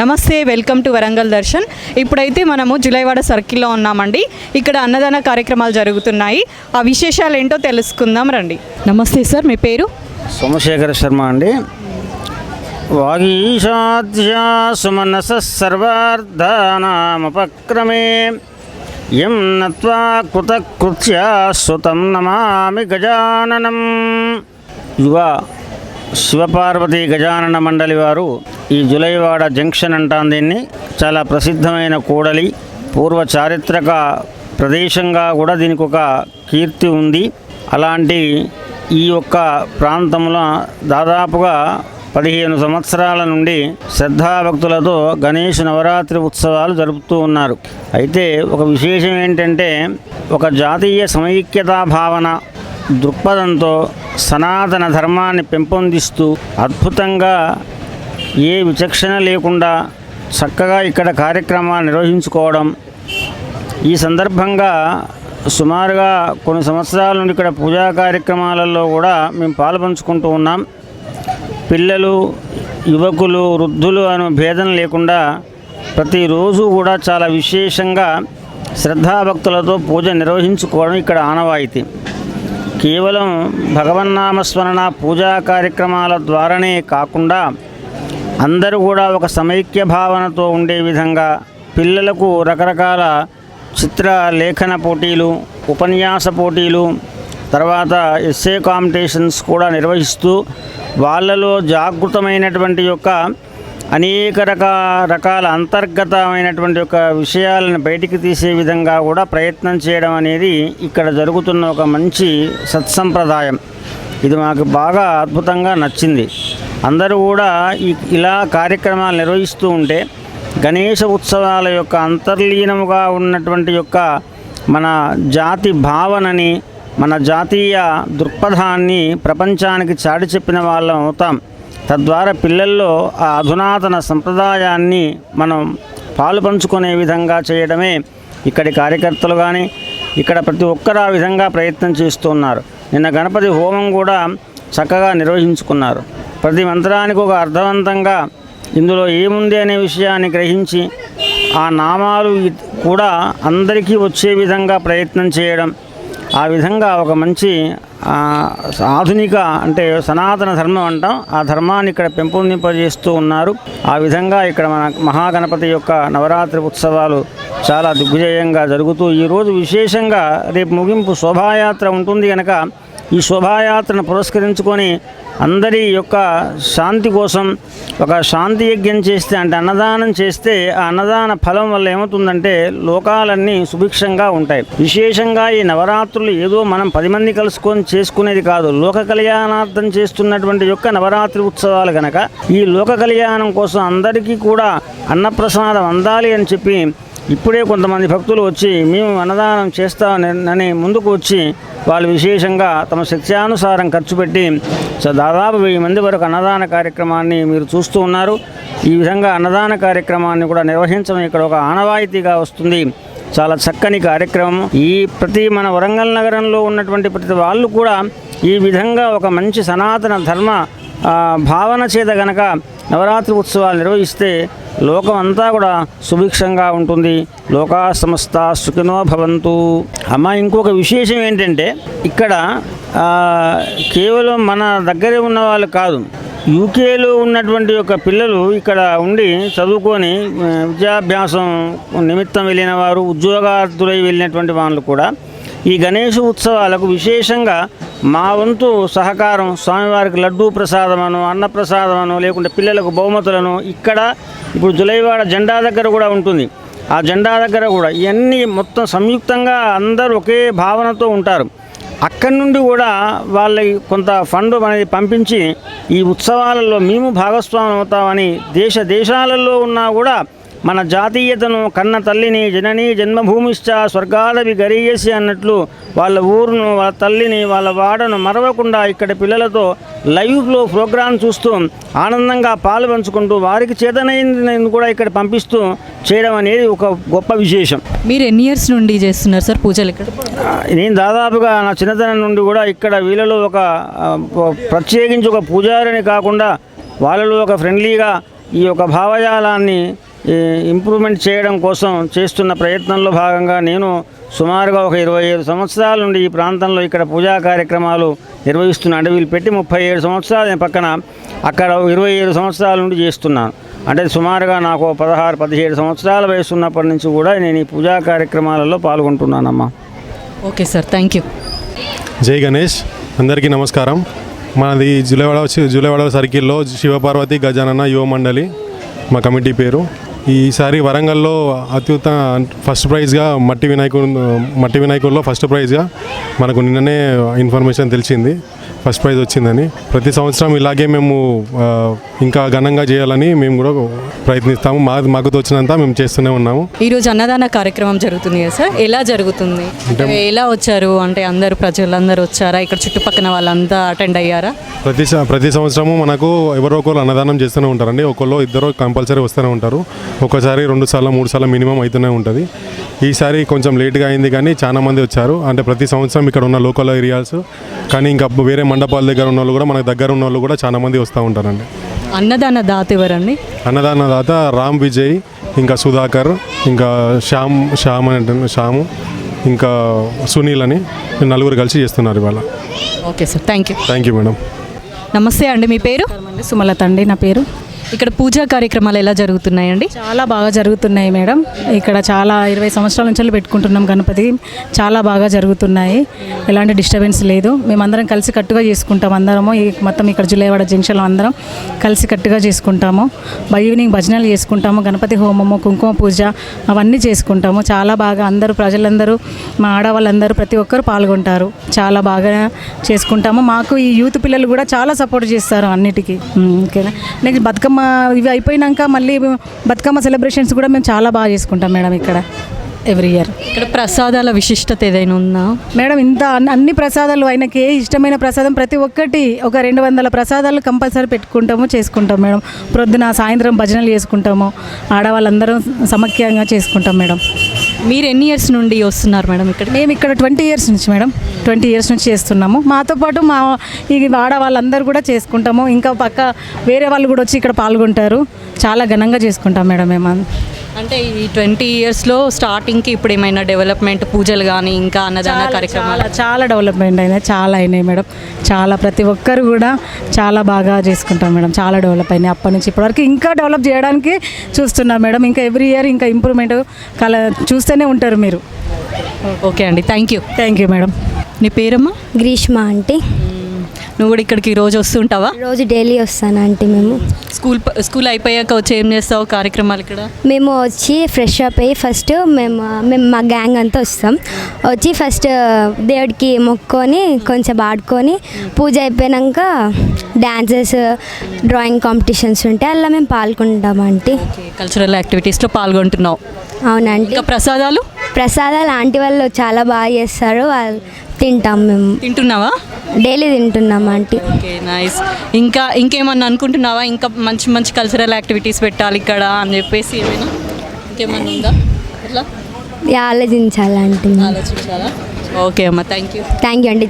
నమస్తే welcome to Warangal Darshan. ఇప్పుడైతే మనము జులైవాడ సర్కిల్లో ఉన్నామండి. ఇక్కడ అన్నదాన కార్యక్రమాలు జరుగుతున్నాయి. ఆ విశేషాలు ఏంటో తెలుసుకుందాం రండి. నమస్తే సార్ మీ పేరు? సోమశేఖర శర్మ అండి. వాగీషాధ్యా సుమనస సర్వార్థనామపక్రమే ఎం నత్వా కృతకృత్యా సుతం నమామి గజాననం. యువ శివపార్వతి గజానన మండలి వారు ఈ జులైవాడ జంక్షన్ అంటాం దీన్ని. చాలా ప్రసిద్ధమైన కూడలి పూర్వ చారిత్రక ప్రదేశంగా కూడా దీనికి ఒక కీర్తి ఉంది. అలాంటి ఈ యొక్క ప్రాంతంలో దాదాపుగా పదిహేను సంవత్సరాల నుండి శ్రద్ధాభక్తులతో గణేష్ నవరాత్రి ఉత్సవాలు జరుపుతూ ఉన్నారు. అయితే ఒక విశేషం ఏంటంటే ఒక జాతీయ సమైక్యతా భావన దృక్పథంతో సనాతన ధర్మాన్ని పెంపొందిస్తూ అద్భుతంగా ఏ విచక్షణ లేకుండా చక్కగా ఇక్కడ కార్యక్రమాలు నిర్వహించుకోవడం. ఈ సందర్భంగా సుమారుగా కొన్ని సంవత్సరాల నుండి ఇక్కడ పూజా కార్యక్రమాలలో కూడా మేము పాల్పంచుకుంటూ ఉన్నాం. పిల్లలు యువకులు వృద్ధులు అనే భేదం లేకుండా ప్రతిరోజు కూడా చాలా విశేషంగా శ్రద్ధాభక్తులతో పూజ నిర్వహించుకోవడం ఇక్కడ ఆనవాయితీ. కేవలం భగవన్నామస్మరణ పూజా కార్యక్రమాల ద్వారానే కాకుండా అందరూ కూడా ఒక సమైక్య భావనతో ఉండే విధంగా పిల్లలకు రకరకాల చిత్ర లేఖన పోటీలు ఉపన్యాస పోటీలు తర్వాత ఎస్ఏ కాంపిటీషన్స్ కూడా నిర్వహిస్తూ వాళ్ళలో జాగృతమైనటువంటి యొక్క అనేక రక రకాల అంతర్గతమైనటువంటి యొక్క విషయాలను బయటికి తీసే విధంగా కూడా ప్రయత్నం చేయడం అనేది ఇక్కడ జరుగుతున్న ఒక మంచి సత్సంప్రదాయం. ఇది మాకు బాగా అద్భుతంగా నచ్చింది. అందరూ కూడా ఇలా కార్యక్రమాలు నిర్వహిస్తూ ఉంటే గణేష ఉత్సవాల యొక్క అంతర్లీనముగా ఉన్నటువంటి యొక్క మన జాతి భావనని మన జాతీయ దృక్పథాన్ని ప్రపంచానికి చాటి చెప్పిన వాళ్ళం అవుతాం. తద్వారా పిల్లల్లో ఆ అధునాతన సంప్రదాయాన్ని మనం పాలు పంచుకునే విధంగా చేయడమే ఇక్కడి కార్యకర్తలు కానీ ఇక్కడ ప్రతి ఒక్కరు ఆ విధంగా ప్రయత్నం చేస్తున్నారు నిన్న గణపతి హోమం కూడా చక్కగా నిర్వహించుకున్నారు. ప్రతి మంత్రానికి ఒక అర్థవంతంగా ఇందులో ఏముంది అనే విషయాన్ని గ్రహించి ఆ నామాలు కూడా అందరికీ వచ్చే విధంగా ప్రయత్నం చేయడం ఆ విధంగా ఒక మంచి ఆధునిక అంటే సనాతన ధర్మం అంటాం. ఆ ధర్మాన్ని ఇక్కడ పెంపొందింపజేస్తూ ఉన్నారు. ఆ విధంగా ఇక్కడ మన మహాగణపతి యొక్క నవరాత్రి ఉత్సవాలు చాలా దిగ్విజయంగా జరుగుతూ ఈరోజు విశేషంగా రేపు ముగింపు శోభాయాత్ర ఉంటుంది కనుక ఈ శోభాయాత్రను పురస్కరించుకొని అందరి యొక్క శాంతి కోసం ఒక శాంతి యజ్ఞం చేస్తే అంటే అన్నదానం చేస్తే ఆ అన్నదాన ఫలం వల్ల ఏమవుతుందంటే లోకాలన్నీ సుభిక్షంగా ఉంటాయి. విశేషంగా ఈ నవరాత్రులు ఏదో మనం పది మంది కలుసుకొని చేసుకునేది కాదు. లోక కళ్యాణార్థం చేస్తున్నటువంటి యొక్క నవరాత్రి ఉత్సవాలు కనుక ఈ లోక కళ్యాణం కోసం అందరికీ కూడా అన్నప్రసాదం అందాలి అని చెప్పి ఇప్పుడే కొంతమంది భక్తులు వచ్చి మేము అన్నదానం చేస్తామని ముందుకు వచ్చి వాళ్ళు విశేషంగా తమ శక్త్యానుసారం ఖర్చు పెట్టి దాదాపు వెయ్యి మంది వరకు అన్నదాన కార్యక్రమాన్ని మీరు చూస్తూ ఉన్నారు. ఈ విధంగా అన్నదాన కార్యక్రమాన్ని కూడా నిర్వహించడం ఇక్కడ ఒక ఆనవాయితీగా వస్తుంది. చాలా చక్కని కార్యక్రమం. ఈ ప్రతి మన వరంగల్ నగరంలో ఉన్నటువంటి ప్రతి వాళ్ళు కూడా ఈ విధంగా ఒక మంచి సనాతన ధర్మ భావన చేత గనక నవరాత్రి ఉత్సవాలు నిర్వహిస్తే లోకం అంతా కూడా సుభిక్షంగా ఉంటుంది. లోకా సమస్త సుఖినో భవంతు. అమ్మ ఇంకొక విశేషం ఏంటంటే ఇక్కడ కేవలం మన దగ్గరే ఉన్న వాళ్ళు కాదు యూకేలో ఉన్నటువంటి యొక్క పిల్లలు ఇక్కడ ఉండి చదువుకొని విద్యాభ్యాసం నిమిత్తం వెళ్ళిన వారు ఉద్యోగార్థులై వెళ్ళినటువంటి వాళ్ళు కూడా ఈ గణేష ఉత్సవాలకు విశేషంగా మా వంతు సహకారం స్వామివారికి లడ్డూ ప్రసాదమను అన్నప్రసాదమను లేకుంటే పిల్లలకు బహుమతులను ఇక్కడ ఇప్పుడు జులైవాడ జెండా దగ్గర కూడా ఉంటుంది. ఆ జెండా దగ్గర కూడా ఇవన్నీ మొత్తం సంయుక్తంగా అందరూ ఒకే భావనతో ఉంటారు. అక్కడి నుండి కూడా వాళ్ళకి కొంత ఫండ్ అనేది పంపించి ఈ ఉత్సవాలలో మేము భాగస్వామ్యం అవుతామని దేశ దేశాలలో ఉన్నా కూడా మన జాతీయతను కన్న తల్లిని జనని జన్మభూమిశ్చ స్వర్గాదవి గరీయసి అన్నట్లు వాళ్ళ ఊరును వాళ్ళ తల్లిని వాళ్ళ వాడను మరవకుండా ఇక్కడ పిల్లలతో లైవ్లో ప్రోగ్రాం చూస్తూ ఆనందంగా పాలు పంచుకుంటూ వారికి చేతనైంది కూడా ఇక్కడ పంపిస్తూ చేయడం అనేది ఒక గొప్ప విశేషం. మీరు ఎన్ని ఇయర్స్ నుండి చేస్తున్నారు సార్ పూజలు ఇక్కడ? నేను దాదాపుగా నా చిన్నతనం నుండి కూడా ఇక్కడ వీళ్ళలో ఒక ప్రత్యేకించి ఒక పూజారిని కాకుండా వాళ్ళలో ఒక ఫ్రెండ్లీగా ఈ యొక్క భావజాలాన్ని ఇంప్రూవ్మెంట్ చేయడం కోసం చేస్తున్న ప్రయత్నంలో భాగంగా నేను సుమారుగా ఒక ఇరవై ఏడు సంవత్సరాల నుండి ఈ ప్రాంతంలో ఇక్కడ పూజా కార్యక్రమాలు నిర్వహిస్తున్న అంటే వీళ్ళు పెట్టి ముప్పై ఏడు సంవత్సరాలు పక్కన అక్కడ ఇరవై ఏడు సంవత్సరాల నుండి చేస్తున్నాను. అంటే సుమారుగా నాకు పదహారు పదిహేడు సంవత్సరాల వయసు ఉన్నప్పటి నుంచి కూడా నేను ఈ పూజా కార్యక్రమాలలో పాల్గొంటున్నానమ్మా. Okay sir thank you. జై గణేష్ అందరికీ నమస్కారం. మనది జులైవాడ జులైవాడ సర్కిల్లో శివపార్వతి గజానన యువ మండలి మా కమిటీ పేరు. ఈసారి వరంగల్లో అత్యుత ఫస్ట్ ప్రైజ్గా మట్టి వినాయకుడు మట్టి వినాయకుల్లో ఫస్ట్ ప్రైజ్గా మనకు నిన్ననే ఇన్ఫర్మేషన్ తెలిసింది. ఫస్ట్ ప్రైజ్ వచ్చిందని. ప్రతి సంవత్సరం ఇలాగే మేము ఇంకా ఘనంగా చేయాలని మేము కూడా ప్రయత్నిస్తాము. మా మాకు తోచినంత మేము చేస్తూనే ఉన్నాము. ఈరోజు అన్నదాన కార్యక్రమం జరుగుతుంది కదా సార్? ఎలా జరుగుతుంది? ఎలా వచ్చారు? అంటే అందరు ప్రజలందరూ వచ్చారా? ఇక్కడ చుట్టుపక్కల వాళ్ళంతా అటెండ్ అయ్యారా? ప్రతి ప్రతి సంవత్సరము మనకు ఎవరో ఒకరు అన్నదానం చేస్తూనే ఉంటారండి. ఒకళ్ళు ఇద్దరు కంపల్సరీ వస్తూనే ఉంటారు. ఒకసారి రెండు సార్లు మూడు సార్లు మినిమం అవుతూనే ఉంటుంది. ఈసారి కొంచెం లేట్గా అయింది కానీ చాలా మంది వచ్చారు. అంటే ప్రతి సంవత్సరం ఇక్కడ ఉన్న లోకల్ ఏరియాస్ కానీ ఇంకా వేరే మండపాల దగ్గర ఉన్న వాళ్ళు కూడా మనకు దగ్గర ఉన్న వాళ్ళు కూడా చాలా మంది వస్తూ ఉంటారండి. అన్నదాన దాత ఎవరండి? అన్నదాన దాత రామ్ విజయ్ ఇంకా సుధాకర్ ఇంకా శ్యామ్ శ్యామ్ అంటే శ్యాము ఇంకా సునీల్ అని నలుగురు కలిసి చేస్తున్నారు ఇవాళ. Okay sir thank you. Thank you madam నమస్తే అండి మీ పేరు? సుమలత అండి నా పేరు ఇక్కడ పూజా కార్యక్రమాలు ఎలా జరుగుతున్నాయండి? చాలా బాగా జరుగుతున్నాయి మేడం. ఇక్కడ చాలా ఇరవై సంవత్సరాల నుంచి పెట్టుకుంటున్నాం గణపతి. చాలా బాగా జరుగుతున్నాయి. ఎలాంటి డిస్టర్బెన్స్ లేదు. మేమందరం కలిసి కట్టుగా చేసుకుంటాం అందరము. మొత్తం ఇక్కడ జులైవాడ జంక్షన్లో అందరం కలిసి కట్టుగా చేసుకుంటాము. బై ఈవినింగ్ భజనలు చేసుకుంటాము. గణపతి హోమము కుంకుమ పూజ అవన్నీ చేసుకుంటాము. చాలా బాగా అందరూ ప్రజలందరూ మా ఆడవాళ్ళందరూ ప్రతి ఒక్కరు పాల్గొంటారు. చాలా బాగా చేసుకుంటాము. మాకు ఈ యూత్ పిల్లలు కూడా చాలా సపోర్ట్ చేస్తారు అన్నిటికీ. ఓకేనా? నెక్స్ట్ బతుకమ్మ ఇవి అయిపోయినాక మళ్ళీ బతుకమ్మ సెలబ్రేషన్స్ కూడా మేము చాలా బాగా చేసుకుంటాం మేడం ఇక్కడ ఎవ్రీ ఇయర్. ఇక్కడ ప్రసాదాల విశిష్టత ఏదైనా ఉందా? మేడం ఇంత అన్ని- అన్ని ప్రసాదాలు ఆయనకి ఏ ఇష్టమైన ప్రసాదం ప్రతి ఒక్కటి ఒక రెండు వందల ప్రసాదాలు కంపల్సరీ పెట్టుకుంటాము చేసుకుంటాం మేడం. ప్రొద్దున సాయంత్రం భజనలు చేసుకుంటాము. ఆడవాళ్ళందరం సమైక్యంగా చేసుకుంటాం మేడం. మీరు ఎన్ని ఇయర్స్ నుండి వస్తున్నారు మేడం ఇక్కడ? మేము ఇక్కడ ట్వంటీ ఇయర్స్ నుంచి మేడం. ట్వంటీ ఇయర్స్ నుంచి చేస్తున్నాము. మాతో పాటు మా ఈ ఆడవాళ్ళందరూ కూడా చేసుకుంటాము. ఇంకా పక్క వేరే వాళ్ళు కూడా వచ్చి ఇక్కడ పాల్గొంటారు. చాలా ఘనంగా చేసుకుంటాం మేడం మేము అంటే ఈ ట్వంటీ ఇయర్స్లో స్టార్టింగ్కి ఇప్పుడు ఏమైనా డెవలప్మెంట్ పూజలు కానీ ఇంకా అన్నదాన కార్యక్రమాలు? చాలా చాలా డెవలప్మెంట్ అయినాయి చాలా అయినాయి మేడం. చాలా ప్రతి ఒక్కరు కూడా చాలా బాగా చేసుకుంటాం మేడం. చాలా డెవలప్ అయినాయి అప్పటి నుంచి ఇప్పటివరకు ఇంకా డెవలప్ చేయడానికి చూస్తున్నాం మేడం. ఇంకా ఎవ్రీ ఇయర్ ఇంకా ఇంప్రూవ్మెంట్ కల చూస్తూనే ఉంటారు మీరు. ఓకే అండి. Thank you. Thank you madam. నీ పేరమ్మా? గ్రీష్మ ఆంటీ. నువ్వు కూడా ఇక్కడికి రోజు వస్తుంటావా? రోజు డైలీ వస్తాను ఆంటీ మేము. స్కూల్ స్కూల్ అయిపోయాక వచ్చి ఏం చేస్తావు కార్యక్రమాలు ఇక్కడ? మేము వచ్చి ఫ్రెష్ అప్ అయ్యి ఫస్ట్ మేము మేము మా గ్యాంగ్ అంతా వస్తాం. వచ్చి ఫస్ట్ దేవుడికి మొక్కుకొని కొంచెం ఆడుకొని పూజ అయిపోయాక డాన్సెస్ డ్రాయింగ్ కాంపిటీషన్స్ ఉంటాయి అలా మేము పాల్గొంటాం ఆంటీ. కల్చరల్ యాక్టివిటీస్లో పాల్గొంటున్నావు. అవునండి. ఇంకా ప్రసాదాలు? ప్రసాదాలు ఆంటీ వాళ్ళు చాలా బాగా చేస్తారు. వాళ్ళు తింటాం మేము. తింటున్నావా? డైలీ తింటున్నాం ఆంటీ. Okay nice. ఇంకా ఇంకేమన్నా అనుకుంటున్నావా? ఇంకా మంచి మంచి కల్చరల్ యాక్టివిటీస్ పెట్టాలి ఇక్కడ అని చెప్పేసి ఏమైనా? ఇంకేమన్నా ఉందా? అట్లా ఆలోచించాలి ఆంటీ. ఆలోచించాలా? ఓకే అమ్మ. థ్యాంక్ యూ థ్యాంక్ యూ అండి